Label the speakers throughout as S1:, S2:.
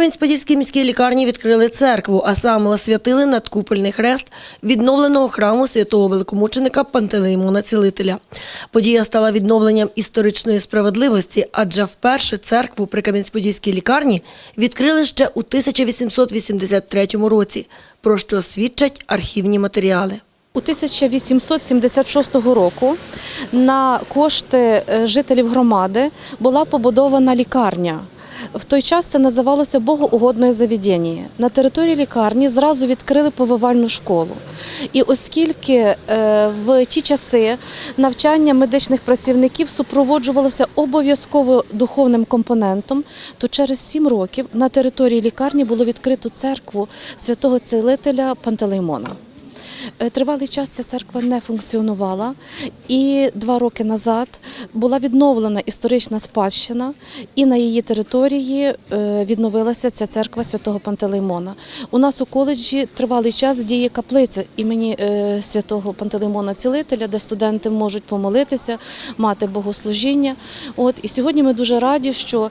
S1: Кам'янець-Подільській міській лікарні відкрили церкву, а саме освятили надкупольний хрест відновленого храму святого великомученика Пантелеймона Цілителя. Подія стала відновленням історичної справедливості, адже вперше церкву при Кам'янець-Подільській лікарні відкрили ще у 1883 році, про що свідчать архівні матеріали.
S2: У 1876 року на кошти е, жителів громади була побудована лікарня. В той час це називалося Богоугодне заведення. На території лікарні зразу відкрили повивальну школу. І оскільки е, в ті часи навчання медичних працівників супроводжувалося обов'язково духовним компонентом, то через сім років на території лікарні було відкрито церкву святого цілителя Пантелеймона. Е, Тривалий час ця церква не функціонувала, і два роки назад була відновлена історична спадщина, і на її території е, відновилася ця церква святого Пантелеймона. У нас у коледжі тривалий час діє каплиця імені е, святого Пантелеймона Цілителя, де студенти можуть помолитися, мати богослужіння. От і сьогодні ми дуже раді, що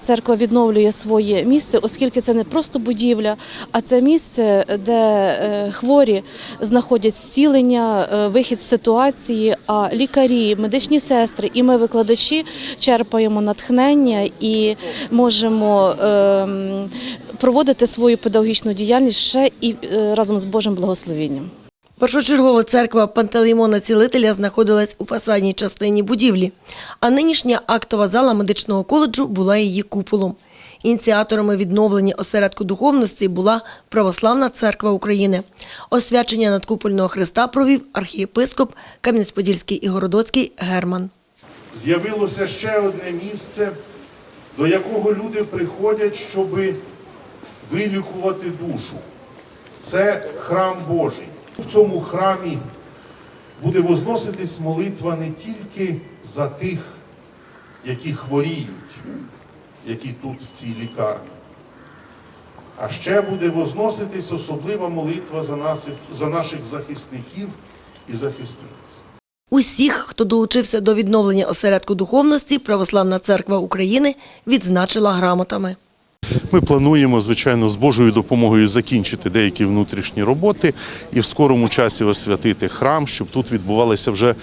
S2: церква відновлює своє місце, оскільки це не просто будівля, а це місце, де хворі знаходять зцілення, е, вихід з ситуації. А лікарі, медичні сестри і ми, викладачі, черпаємо натхнення і можемо ем, проводити свою педагогічну діяльність ще і е, разом з Божим благословенням.
S1: Першочергова церква Пантелеймона Цілителя знаходилась у фасадній частині будівлі, а нинішня актова зала медичного коледжу була її куполом. Ініціаторами відновлення осередку духовності була Православна церква України. Освячення надкупольного хреста провів архієпископ Кам'янець-Подільський і Городоцький Герман.
S3: з'явилося ще одне місце, до якого люди приходять, щоб вилікувати душу. Це храм Божий. В цьому храмі буде возноситись молитва не тільки за тих, які хворіють, які тут в цій лікарні, а ще буде возноситись особлива молитва за, нас, за наших захисників і захисниць.
S1: Усіх, хто долучився до відновлення осередку духовності, Православна церква України відзначила грамотами.
S4: Ми плануємо, звичайно, з Божою допомогою закінчити деякі внутрішні роботи і в скорому часі освятити храм, щоб тут відбувалися вже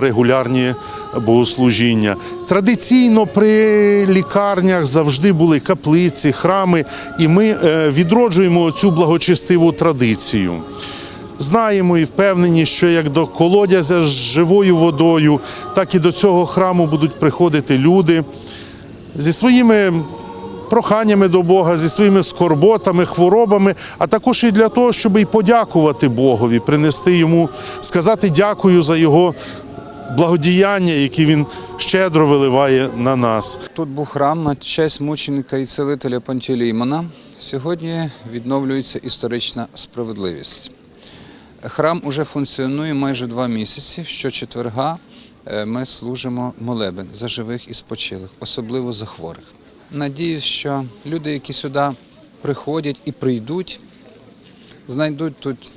S4: регулярні богослужіння. Традиційно при лікарнях завжди були каплиці, храми, і ми е, відроджуємо цю благочестиву традицію. Знаємо і впевнені, що як до колодязя з живою водою, так і до цього храму будуть приходити люди зі своїми проханнями до Бога, зі своїми скорботами, хворобами, а також і для того, щоб і подякувати Богові, принести йому, сказати дякую за його благодіяння, які він щедро виливає на нас.
S5: Тут був храм на честь мученика і целителя Пантелеймона. Сьогодні відновлюється історична справедливість. Храм уже функціонує майже два місяці. Щочетверга е, ми служимо молебен за живих і спочилих, особливо за хворих. Надіюсь, що люди, які сюди приходять і прийдуть, знайдуть тут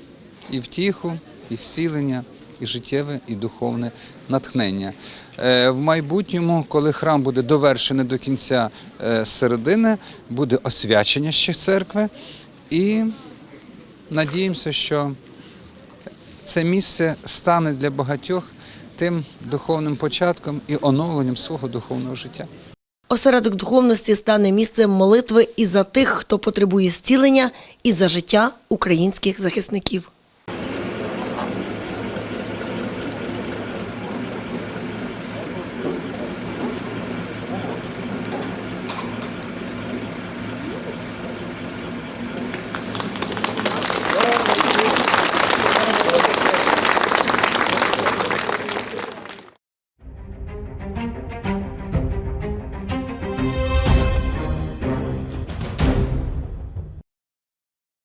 S5: і втіху, і зцілення, і життєве, і духовне натхнення. Е, В майбутньому, коли храм буде довершений до кінця е, середини, буде освячення ще церкви, і надіємося, що це місце стане для багатьох тим духовним початком і оновленням свого духовного життя.
S1: Осередок духовності стане місцем молитви і за тих, хто потребує зцілення, і за життя українських захисників.